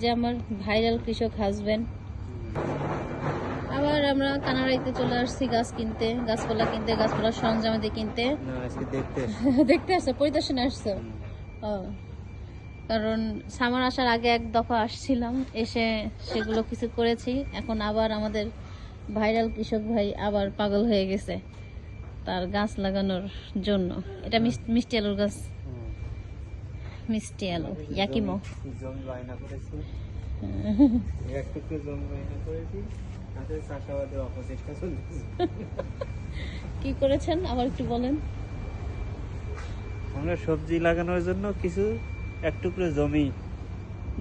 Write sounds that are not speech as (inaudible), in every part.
যে আমার ভাইরাল কৃষক হাজবেন্ড আবার আমরা কানাড়াইতে চলে আসছি গাছ কিনতে গাছপালা কিনতে গাছপালার সরঞ্জামাদি কিনতে। (laughs) দেখতে আসছো। পরিদর্শনে আসছো? ও। কারণ সামার আসার আগে এক দফা আসছিলাম এসে সেগুলো কিছু করেছি। এখন আবার আমাদের ভাইরাল কৃষক ভাই আবার পাগল হয়ে গেছে তার গাছ লাগানোর জন্য। এটা মিষ্টি আলুর গাছ। মিষ্টি আলু ইয়াকিমো। জমি বায়না করেছি। (laughs) একটু জমি বায়না করেছি। (laughs) কি করেছেন? আবার একটু বলেন। আমরা সবজি লাগানোর জন্য কিছু এক টুকরো জমি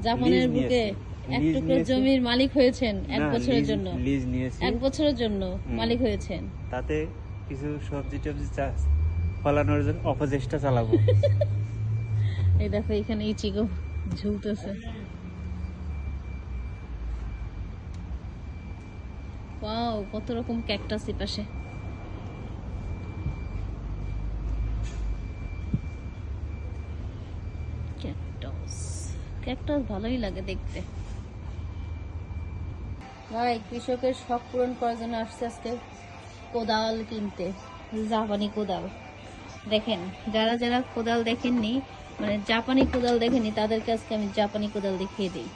জাপানের বুকে এক টুকরো জমির মালিক হয়েছেন এক বছরের জন্য। লিজ নিয়েছি। এক বছরের জন্য মালিক হয়েছেন। তাতে কিছু সবজি টবজি চাষ ফলানোর জন্য অপচেষ্টা চালাবো। (laughs) এই দেখো, এখানে ইচিগো ঝুলতেছে। কত রকম ক্যাকটাস পাশে। ক্যাকটাস। ক্যাকটাস ভালোই লাগে দেখতে। ভাই, কৃষকের শখ পূরণ করার জন্য আসছে আজকে কোদাল কিনতে, জাপানি কোদাল। দেখেন, যারা যারা কোদাল দেখেননি মানে জাপানি কোদাল দেখেনি তাদেরকে আজকে আমি জাপানি কোদাল দেখিয়ে দিই।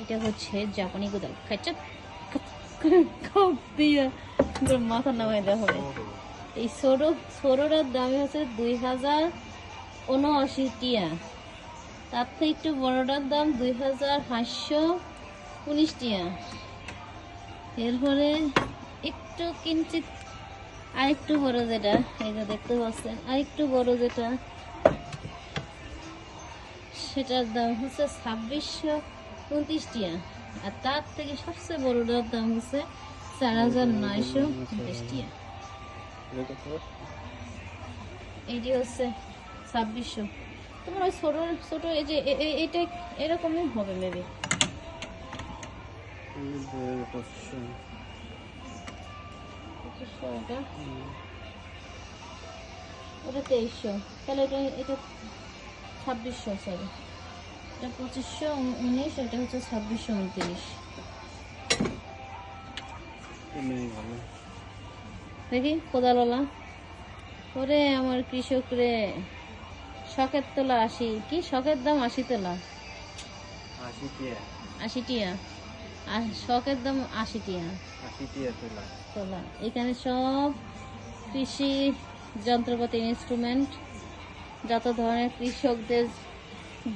এটা হচ্ছে জাপানি কোদাল। মাথা নামাই দেওয়া হবে। এই সরো সরোটার দাম হচ্ছে দুই হাজার উনআশি টিয়া। তার থেকে একটু বড়টার দাম দুই হাজার পাঁচশো উনিশ টিয়া। এরপরে একটু কিঞ্চিত আরেকটু বড় যেটা যে দেখতে পাচ্ছেন, আরেকটু বড় যেটা। সেটার দাম হচ্ছে ছাব্বিশশো উনত্রিশ টিয়া। আর তার থেকে সবচেয়ে বড়টার দাম হচ্ছে চার হাজার নয়শো উনত্রিশ টিয়া। এইটি হচ্ছে ছাব্বিশশো। তোমার ওই ছোটো ছোটো এই যে এটা এরকমই হবে মেবি ওটা তেইশশো। তাহলে এটা এটা ছাব্বিশশো সরি এটা পঁচিশশো উনিশ এটা হচ্ছে ছাব্বিশশো উনত্রিশ। দেখি কোদালওয়ালা। ওরে আমার কৃষক রে শখের তোলা আশি। কি শখের দাম আশি তোলা? আশি টিয়া। আর শখের দাম আশি টিয়া। তোলা। এখানে সব কৃষি যন্ত্রপাতি ইনস্ট্রুমেন্ট যত ধরনের কৃষকদের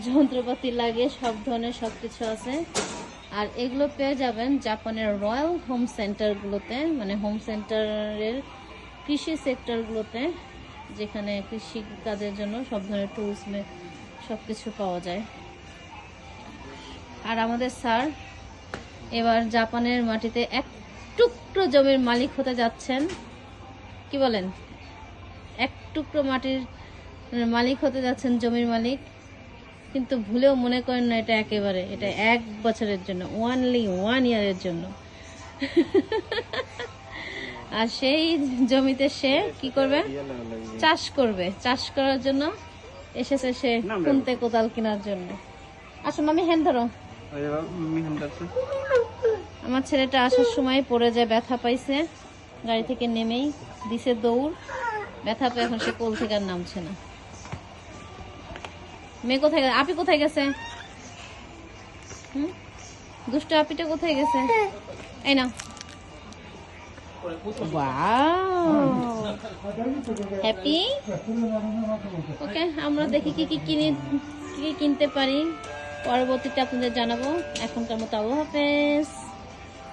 যন্ত্রপাতি লাগে, সব ধরনের সব কিছু আছে। আর এগুলো পেয়ে যাবেন জাপানের রয়্যাল হোম সেন্টারগুলোতে মানে হোম সেন্টারের কৃষি সেক্টরগুলোতে, যেখানে কৃষি কাজের জন্য সব ধরনের টুলস সব কিছু পাওয়া যায়। আর আমাদের স্যার এবার জাপানের মাটিতে এক টুকরো জমির মালিক হতে যাচ্ছেন। কি বলেন? এক টুকরো মাটির মালিক হতে যাচ্ছেন জমির মালিক কিন্তু ভুলেও মনে করেন না এটা একেবারে এটা এক বছরের জন্য ওয়ানলি ওয়ান ইয়ারের জন্য। আর সেই জমিতে সে কি করবে? চাষ করবে। চাষ করার জন্য এসেছে সে খুনতে কোদাল কেনার জন্য। আসুন আমি হ্যান্ড ধরো। আমার ছেলেটা আসার সময় পড়ে যায় ব্যথা পাইছে। গাড়ি থেকে নেমেই দিছে দৌড়। ব্যথা পেয়ে এখন সে কোল থেকে আর নামছে না। মেয়ে কোথায় গেছে? আপি কোথায় গেছে? দুষ্ট আপিটা কোথায় গেছে? এই না হ্যাপি? ওকে, আমরা দেখি কি কি কিনে, কি কিনতে পারি। পরবর্তীতে আপনাদের জানাব। এখনকার মতো আবহাওয়া হাফেজ।